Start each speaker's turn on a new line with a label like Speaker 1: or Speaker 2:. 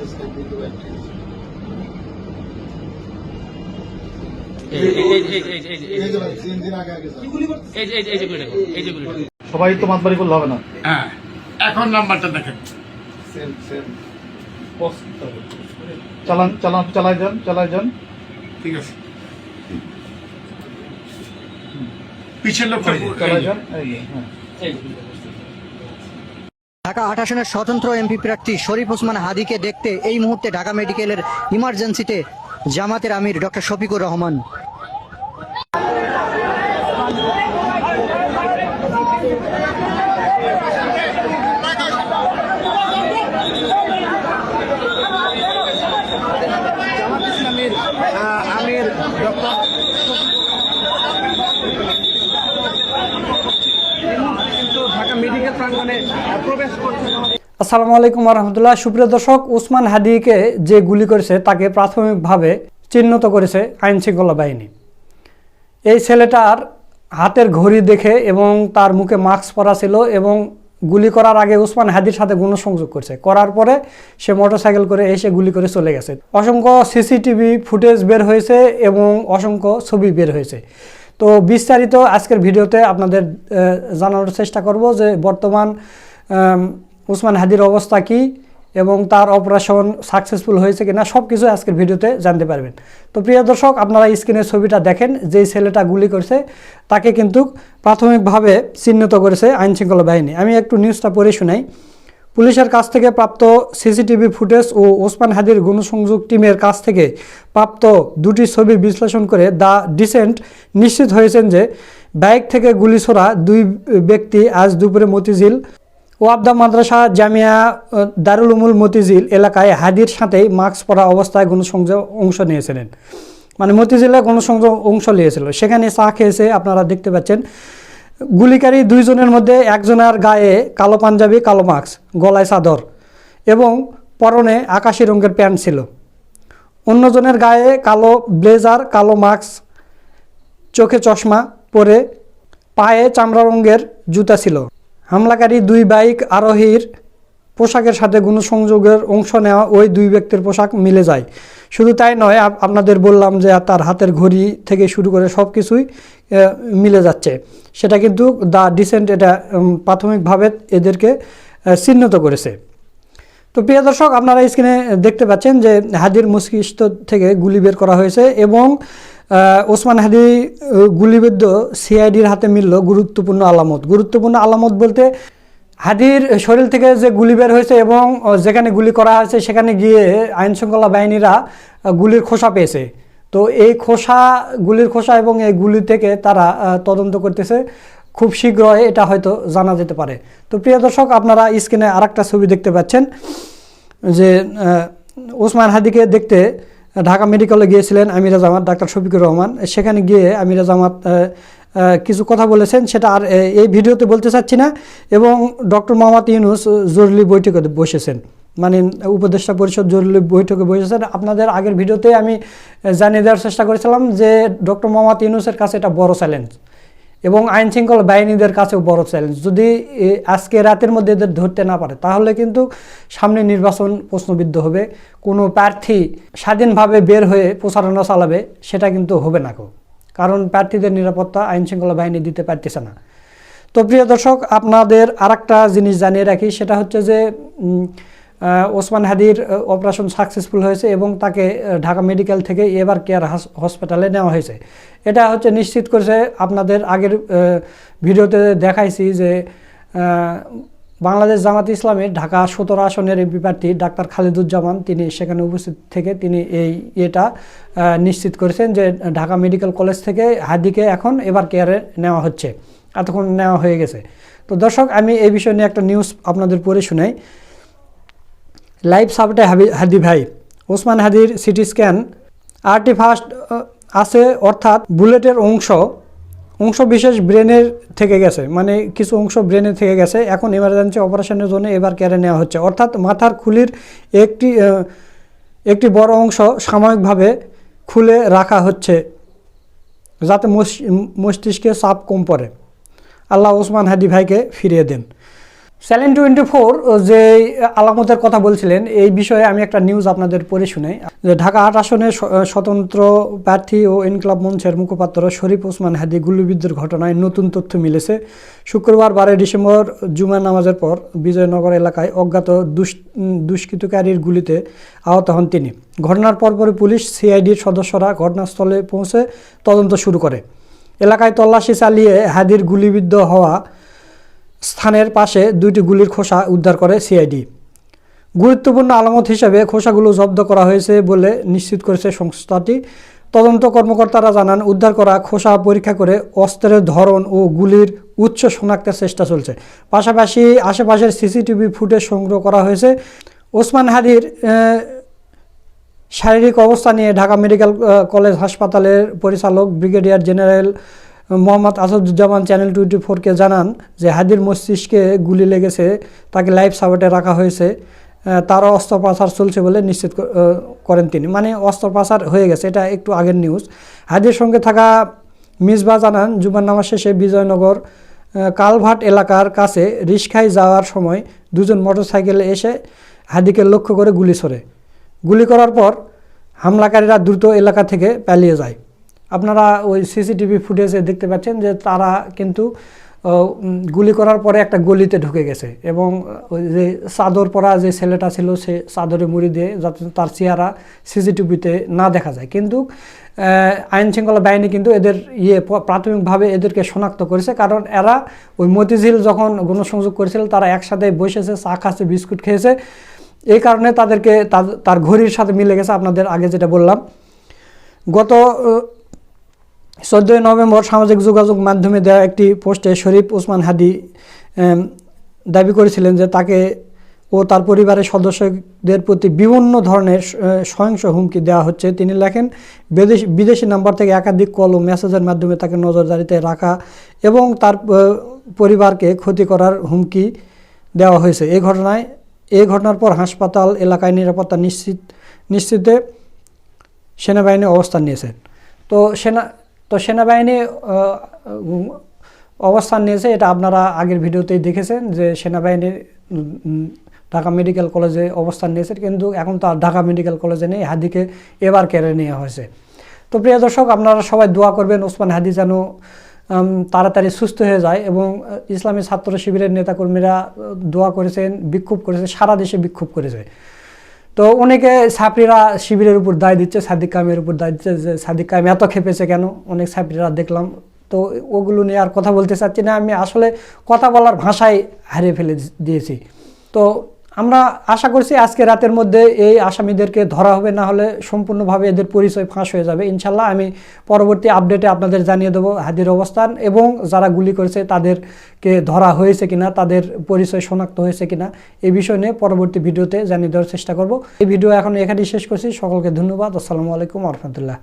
Speaker 1: this can be the
Speaker 2: সবাই তো মাতবাড়ি করলে হবে না।
Speaker 3: হ্যাঁ এখন নাম্বারটা দেখেন।
Speaker 2: চালাই যান চালাই যান।
Speaker 3: ঠিক আছে। পিছের লোকটা
Speaker 2: চালাই যান হ্যাঁ।
Speaker 4: ঢাকা আট স্বতন্ত্র এমপি প্রার্থী শরীফ ওসমান হাদিকে দেখতে এই মুহূর্তে ঢাকা মেডিকেলের ইমার্জেন্সিতে জামাতের আমির ডক্টর শফিকুর রহমান
Speaker 5: জামাত ইসলামের আহ, আমির ডক্টর কিন্তু ঢাকা মেডিকেল প্রাঙ্গণে আহ, প্রবেশ করছেন আমাদের
Speaker 6: আসসালামু আলাইকুম রহমতুল্লাহ সুপ্রিয় দর্শক, উসমান হাদিকে যে গুলি করেছে, তাকে প্রাথমিকভাবে চিহ্নিত করেছে আইন শৃঙ্খলা বাহিনী। এই ছেলেটার হাতের ঘড়ি দেখে এবং তার মুখে মাস্ক পরা ছিল এবং গুলি করার আগে উসমান হাদির সাথে সংযোগ করছে। করার পরে সে মোটরসাইকেল করে এসে গুলি করে চলে গেছে। অসংখ্য সিসিটিভি ফুটেজ বের হয়েছে এবং অসংখ্য ছবি বের হয়েছে। তো বিস্তারিত আজকের ভিডিওতে আপনাদের জানানোর চেষ্টা করব যে বর্তমান উসমান হাদির অবস্থা কি এবং তার অপারেশন সাকসেসফুল হয়েছে কিনা সব কিছু আজকের ভিডিওতে জানতে পারবেন। তো প্রিয় দর্শক, আপনারা স্ক্রিনের ছবিটা দেখেন, যেই ছেলেটা গুলি করছে, তাকে কিন্তু প্রাথমিকভাবে চিহ্নিত করেছে আইনশৃঙ্খলা বাহিনী। আমি একটু নিউজটা পড়ে শোনাই। পুলিশের কাছ থেকে প্রাপ্ত সিসিটিভি ফুটেজ ও ওসমান হাদির গণসংযোগ টিমের কাছ থেকে প্রাপ্ত দুটি ছবি বিশ্লেষণ করে দ্য ডিসেন্ট নিশ্চিত হয়েছেন যে, বাইক থেকে গুলি ছোড়া দুই ব্যক্তি আজ দুপুরে মতিঝিল ওয়াবদা মাদ্রাসা জামিয়া দারুল উমুল মতিঝিল এলাকায় হাদির সাথেই মাস্ক পরা অবস্থায় গণসংযোগ অংশ নিয়েছিলেন। মানে মতিঝিলে গণসংযোগ অংশ নিয়েছিল। সেখানে চা খেয়েছে, আপনারা দেখতে পাচ্ছেন। গুলিকারী দুইজনের মধ্যে একজনের গায়ে কালো পাঞ্জাবি, কালো মাস্ক, গলায় চাদর এবং পরনে আকাশি রঙের প্যান্ট ছিল। অন্যজনের গায়ে কালো ব্লেজার, কালো মাস্ক, চোখে চশমা পরে পায়ে চামড়া রঙের জুতা ছিল। হামলাকারী দুই বাইক আরোহীর পোশাকের সাথে গণসংযোগের অংশ নেওয়া ওই দুই ব্যক্তির পোশাক মিলে যায়। শুধু তাই নয় আপনাদের বললাম যে তার হাতের ঘড়ি থেকে শুরু করে সব কিছুই মিলে যাচ্ছে। সেটা কিন্তু দ্য ডিসেন্ট, এটা প্রাথমিকভাবে এদেরকে চিহ্নিত করেছে। তো প্রিয় দর্শক, আপনারা স্ক্রিনে দেখতে পাচ্ছেন যে হাদির মস্তিষ্ক থেকে গুলি বের করা হয়েছে এবং ওসমান হাদি গুলিবিদ্ধ সিআইডির হাতে মিলল গুরুত্বপূর্ণ আলামত। গুরুত্বপূর্ণ আলামত বলতে হাদির শরীর থেকে যে গুলি বের হয়েছে এবং যেখানে গুলি করা হয়েছে সেখানে গিয়ে আইন শৃঙ্খলা বাহিনীরা গুলির খোসা পেয়েছে। তো এই খোসা, গুলির খোসা এবং এই গুলি থেকে তারা তদন্ত করতেছে। খুব শীঘ্রই এটা হয়তো জানা যেতে পারে। তো প্রিয় দর্শক, আপনারা স্ক্রিনে আরেকটা ছবি দেখতে পাচ্ছেন যে ওসমান হাদিকে দেখতে ঢাকা মেডিকেলে গিয়েছিলেন আমিরা জামাত, ডাক্তার শফিকুর রহমান। সেখানে গিয়ে আমিরা জামাত কিছু কথা বলেছেন। সেটা আর এই ভিডিওতে বলতে চাচ্ছি না। এবং ডক্টর মোহাম্মদ ইউনুস জরুরি বৈঠকে বসেছেন। মানে উপদেষ্টা পরিষদ জরুরি বৈঠকে বসেছেন। আপনাদের আগের ভিডিওতে আমি জানিয়ে দেওয়ার চেষ্টা করেছিলাম যে, ডক্টর মোহাম্মদ ইউনুসের কাছে এটা বড় চ্যালেঞ্জ। এবং আইন শৃঙ্খলা বাহিনীদের কাছেও বড় চ্যালেঞ্জ যদি আজকে রাতের মধ্যে এদের ধরতে না পারে, তাহলে কিন্তু সামনে নির্বাচন প্রশ্নবিদ্ধ হবে। কোনো প্রার্থী স্বাধীনভাবে বের হয়ে প্রচারণা চালাবে, সেটা কিন্তু হবে না কেউ। কারণ প্রার্থীদের নিরাপত্তা আইন শৃঙ্খলা বাহিনী দিতে পারতেছে না। তো প্রিয় দর্শক, আপনাদের আরেকটা জিনিস জানিয়ে রাখি, সেটা হচ্ছে যে ওসমান হাদির অপারেশন সাকসেসফুল হয়েছে এবং তাকে ঢাকা মেডিকেল থেকে এবার কেয়ার হাস- হসপিটালে নেওয়া হয়েছে। এটা হচ্ছে নিশ্চিত করেছে, আপনাদের আগের ভিডিওতে দেখাইছি যে বাংলাদেশ জামাত ইসলামের ঢাকা সতেরো আসনের এমপি প্রার্থী ডাক্তার খালিদুজ্জামান, তিনি সেখানে উপস্থিত থেকে তিনি এই এটা নিশ্চিত করেছেন যে, ঢাকা মেডিকেল কলেজ থেকে হাদিকে এখন এবার কেয়ারে নেওয়া হচ্ছে। এতক্ষণ নেওয়া হয়ে গেছে। তো দর্শক, আমি এই বিষয় নিয়ে একটা নিউজ আপনাদের পড়ে শোনাই। লাইভ সাপোর্টে হাদি ভাই। ওসমান হাদির সিটি স্ক্যান। আরটি ফার্স্ট আছে অর্থাৎ বুলেটের অংশ। অংশ বিশেষ ব্রেনের থেকে গেছে। মানে কিছু অংশ ব্রেনের থেকে গেছে। এখন এমার্জেন্সি অপারেশনের জন্য এবার কেড়ে নেওয়া হচ্ছে। অর্থাৎ মাথার খুলির একটি একটি বড় অংশ সাময়িকভাবে খুলে রাখা হচ্ছে, যাতে মস- মস্তিষ্কে চাপ কম পড়ে। আল্লাহ ওসমান হাদি ভাইকে ফিরিয়ে দেন। চ্যালেঞ্জ টোয়েন্টি ফোর যে আলামতের কথা বলছিলেন, এই বিষয়ে আমি একটা নিউজ আপনাদের পড়ে শুনে যে ঢাকা আট আসনে স্বতন্ত্র প্রার্থী ও ইনকলাব মঞ্চের মুখপাত্র শরীফ ওসমান হাদি গুলিবিদ্ধের ঘটনায় নতুন তথ্য মিলেছে। শুক্রবার বারোই ডিসেম্বর জুমা নামাজের পর বিজয়নগর এলাকায় অজ্ঞাত দুষ দুষ্কৃতকারীর গুলিতে আহত হন তিনি। ঘটনার পরপরই পুলিশ সিআইডির সদস্যরা ঘটনাস্থলে পৌঁছে তদন্ত শুরু করে। এলাকায় তল্লাশি চালিয়ে হাদির গুলিবিদ্ধ হওয়া স্থানের পাশে দুইটি গুলির খোসা উদ্ধার করে সিআইডি। গুরুত্বপূর্ণ আলামত হিসেবে খোসাগুলো জব্দ করা হয়েছে বলে নিশ্চিত করেছে সংস্থাটি। তদন্ত কর্মকর্তারা জানান, উদ্ধার করা খোসা পরীক্ষা করে অস্ত্রের ধরন ও গুলির উচ্চ শনাক্তের চেষ্টা চলছে। পাশাপাশি আশেপাশের সিসিটিভি ফুটেজ সংগ্রহ করা হয়েছে। ওসমান হাদির শারীরিক অবস্থা নিয়ে ঢাকা মেডিকেল কলেজ হাসপাতালের পরিচালক brigadier general Mohammad Asaduzzaman channel twenty ফোরকে জানান যে হাদির মস্তিষ্কে গুলি লেগেছে, তাকে লাইফ সাপোর্টে রাখা হয়েছে তারও অস্ত্রোপচার চলছে বলে নিশ্চিত করেন তিনি। মানে অস্ত্রোপচার হয়ে গেছে, এটা একটু আগের নিউজ হাদির সঙ্গে থাকা মিসবা জানান, জুমার নামাজ শেষে বিজয়নগর কালভাট এলাকার কাছে রিস্কায় যাওয়ার সময় দুজন মোটরসাইকেলে এসে হাদিকে লক্ষ্য করে গুলি ছোড়ে। গুলি করার পর হামলাকারীরা দ্রুত এলাকা থেকে পালিয়ে যায়। আপনারা ওই সিসিটিভি ফুটেজে দেখতে পাচ্ছেন যে তারা কিন্তু গুলি করার পরে একটা গলিতে ঢুকে গেছে এবং ওই যে চাদর পরা যে ছেলেটা ছিল সে চাদরে মুড়ি দিয়ে যাতে তার চেহারা সিসিটিভিতে না দেখা যায়। কিন্তু আইন শৃঙ্খলা বাহিনী কিন্তু এদের ইয়ে প্রাথমিকভাবে এদেরকে শনাক্ত করেছে কারণ এরা ওই মতিঝিল যখন গণসংযোগ করেছিল তারা একসাথে বসেছে, চা খাচ্ছে, বিস্কুট খেয়েছে। এই কারণে তাদেরকে তার ঘড়ির সাথে মিলে গেছে। আপনাদের আগে যেটা বললাম, গত চোদ্দোই নভেম্বর সামাজিক যোগাযোগ মাধ্যমে দেওয়া একটি পোস্টে শরীফ ওসমান হাদি দাবি করেছিলেন যে তাকে ও তার পরিবারের সদস্যদের প্রতি বিভিন্ন ধরনের সহিংস হুমকি দেওয়া হচ্ছে। তিনি লেখেন, বিদেশ, বিদেশি নাম্বার থেকে একাধিক কল ও মেসেজের মাধ্যমে তাকে নজরদারিতে রাখা এবং তার পরিবারকে ক্ষতি করার হুমকি দেওয়া হয়েছে। এই ঘটনায় এই ঘটনার পর হাসপাতাল এলাকায় নিরাপত্তা নিশ্চিত, নিশ্চিতে সেনাবাহিনী অবস্থান নিয়েছেন তো সেনা তো সেনাবাহিনী অবস্থান নিয়েছে এটা আপনারা আগের ভিডিওতেই দেখেছেন যে সেনাবাহিনী উম, উম, ঢাকা মেডিকেল কলেজে অবস্থান নিয়েছে কিন্তু এখন তো আর ঢাকা মেডিকেল কলেজে নেই হাদিকে এবার কেড়ে নেওয়া হয়েছে। তো প্রিয় দর্শক আপনারা সবাই দোয়া করবেন ওসমান হাদি যেন তাড়াতাড়ি সুস্থ হয়ে যায় এবং ইসলামী ছাত্র শিবিরের নেতাকর্মীরা দোয়া করেছেন বিক্ষোভ করেছে সারা দেশে বিক্ষোভ করেছে। তো অনেকে ছাত্রীরা শিবিরের উপর দায় দিচ্ছে, সাদিক কামের উপর দায় দিচ্ছে যে সাদিক কাম এত খেপেছে কেন? অনেক ছাত্রীরা দেখলাম। তো ওগুলো নিয়ে আর কথা বলতে চাচ্ছি না। আমি আসলে কথা বলার ভাষায় হারিয়ে ফেলে দিয়েছি। তো আমরা আশা করছি আজকে রাতের মধ্যে এই আসামিদেরকে ধরা হবে, না হলে সম্পূর্ণভাবে এদের পরিচয় ফাঁস হয়ে যাবে। ইনশাল্লাহ আমি পরবর্তী আপডেটে আপনাদের জানিয়ে দেবো হাদির অবস্থান এবং যারা গুলি করেছে তাদেরকে ধরা হয়েছে কিনা, তাদের পরিচয় শনাক্ত হয়েছে কিনা এই বিষয় নিয়ে পরবর্তী ভিডিওতে জানিয়ে দেওয়ার চেষ্টা করব। এই ভিডিও এখন এখানেই শেষ করছি। সকলকে ধন্যবাদ। আসসালামু আলাইকুম রহমতুল্লাহ।